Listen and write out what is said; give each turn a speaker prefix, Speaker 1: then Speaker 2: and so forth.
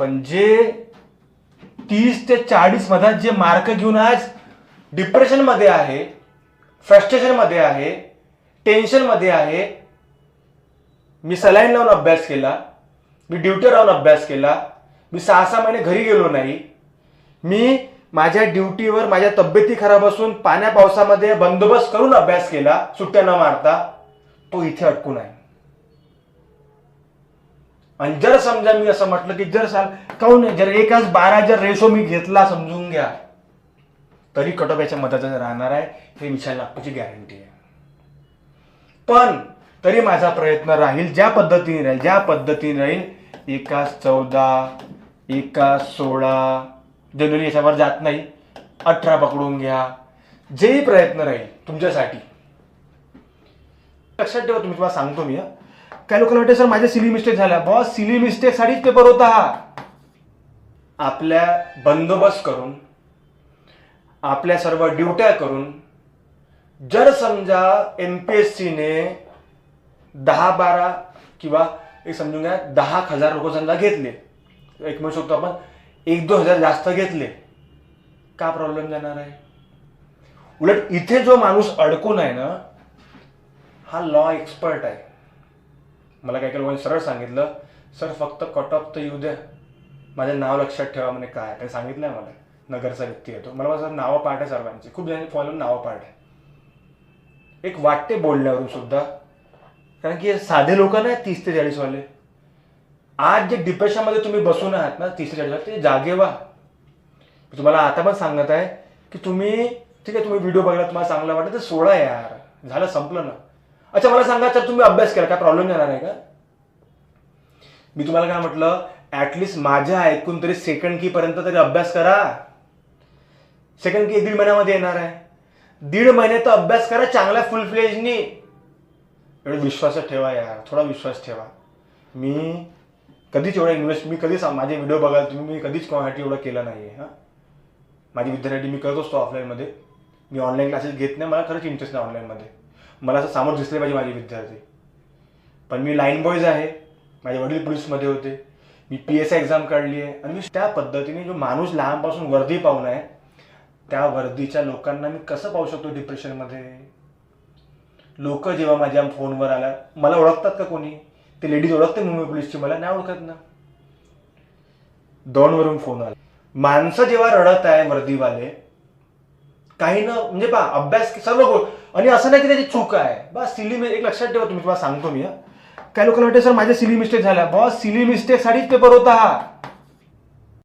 Speaker 1: पण जे तीस ते चाळीस मधात जे मार्क घेऊन आज डिप्रेशनमध्ये आहे फ्रस्ट्रेशनमध्ये आहे टेन्शनमध्ये आहे मी सलाईन लावून अभ्यास केला मी ड्युटी राहून अभ्यास केला मी सहा सहा महिने घरी गेलो नाही मी माझ्या ड्युटीवर माझ्या तब्येती खराब असून पाण्या पावसामध्ये बंदोबस्त करून अभ्यास केला सुट्ट्या न मारता तो इथे अटकून आहे आणि जर समजा मी असं म्हटलं की जर साल काहून जर एकाच बारा जर रेशो मी घेतला समजून घ्या तरी कटॉप याच्या मताचा राहणार आहे हे विशाल नागपूरची गॅरंटी आहे. पण तरी माझा प्रयत्न राहील ज्या पद्धतीने राहील ज्या पद्धतीने राहील एकाच चौदा एकाच सोळा जनरली याच्यावर जात नाही अठरा पकडून घ्या. जेही प्रयत्न राहील तुमच्यासाठी. लक्षात ठेवा तुम्ही तुम्हाला सांगतो मी काही लोकांना वाटते सर माझ्या सिली मिस्टेक झाल्या. बॉस सिली मिस्टेकसाठीच पेपर होता हा. आपल्या बंदोबस्त करून आपल्या सर्व ड्युट्या करून जर समजा एम पी एस सीने दहा बारा किंवा एक समजून घ्या दहा हजार लोक समजा घेतले. एक म्हणू शकतो आपण एक दोन हजार जास्त घेतले. का प्रॉब्लेम जाणार आहे? उलट इथे जो माणूस अडकून आहे ना हा लॉ एक्सपर्ट आहे. मला काही काही सरळ सांगितलं सर फक्त कट ऑफ तर येऊ द्या. माझं नाव लक्षात ठेवा म्हणे काय? ते सांगितलं आहे मला. नगरचा व्यक्ती आहे तो. मला सर नावं पाठ आहे सर्वांची. खूप जणांनी फॉलो नावं पाठ आहे. एक वाटते बोलण्यावरून सुद्धा कारण की साधे लोक नाही तीस ते चाळीसवाले आज जे डिप्रेशनमध्ये तुम्ही बसून आहात ना तीस ते चाळीस ते जागे व्हा. तुम्हाला आता पण सांगत आहे की तुम्ही ठीक आहे तुम्ही व्हिडिओ बघायला तुम्हाला चांगला वाटलं तर सोडा यार. झालं संपलं ना. अच्छा मला सांगा तर तुम्ही अभ्यास केला काय प्रॉब्लेम येणार आहे का? मी तुम्हाला काय म्हटलं ॲटलिस्ट माझ्या ऐकून तरी सेकंड की पर्यंत तरी अभ्यास करा. सेकंड की दीड महिन्यामध्ये येणार आहे. दीड महिने तर अभ्यास करा चांगल्या फुल फ्लेजनी एवढं विश्वास ठेवा यार थोडा विश्वास ठेवा. मी कधीच एवढा इन्व्हेस्ट मी कधीच माझे व्हिडिओ बघाल तुम्ही मी कधीच कोणासाठी एवढं केलं नाही आहे हां? माझी विद्यार्थी मी करत असतो ऑफलाईनमध्ये मी ऑनलाईन क्लासेस घेत नाही मला खरंच इंटरेस्ट नाही ऑनलाईनमध्ये मला असं समोर दिसले पाहिजे माझे विद्यार्थी. पण मी लाईन बॉईज आहे. माझे वडील पोलीसमध्ये होते. मी पी एस आय एक्झाम काढली आहे. आणि मी त्या पद्धतीने जो माणूस लहानपासून वर्दी पाहून आहे त्या वर्दीच्या लोकांना मी कसं पाहू शकतो डिप्रेशनमध्ये लोक जेव्हा माझ्या फोनवर आल्या मला ओळखतात का कोणी? ते लेडीज ओळखते मुंबई पोलीसची मला नाही ओळखत ना. दोनवरून फोन आला. माणसं जेव्हा रडत आहे वर्दीवाले काही न म्हणजे पहा अभ्यास सर्व गो आणि असं नाही की त्याची चूक आहे. बस सिली एक लक्षात ठेवा तुम्ही तुम्हाला सांगतो मी काही लोकांना वाटते सर माझ्या सिली मिस्टेक झाल्या. बॉस सिली मिस्टेकसाठीच पेपर होता हा.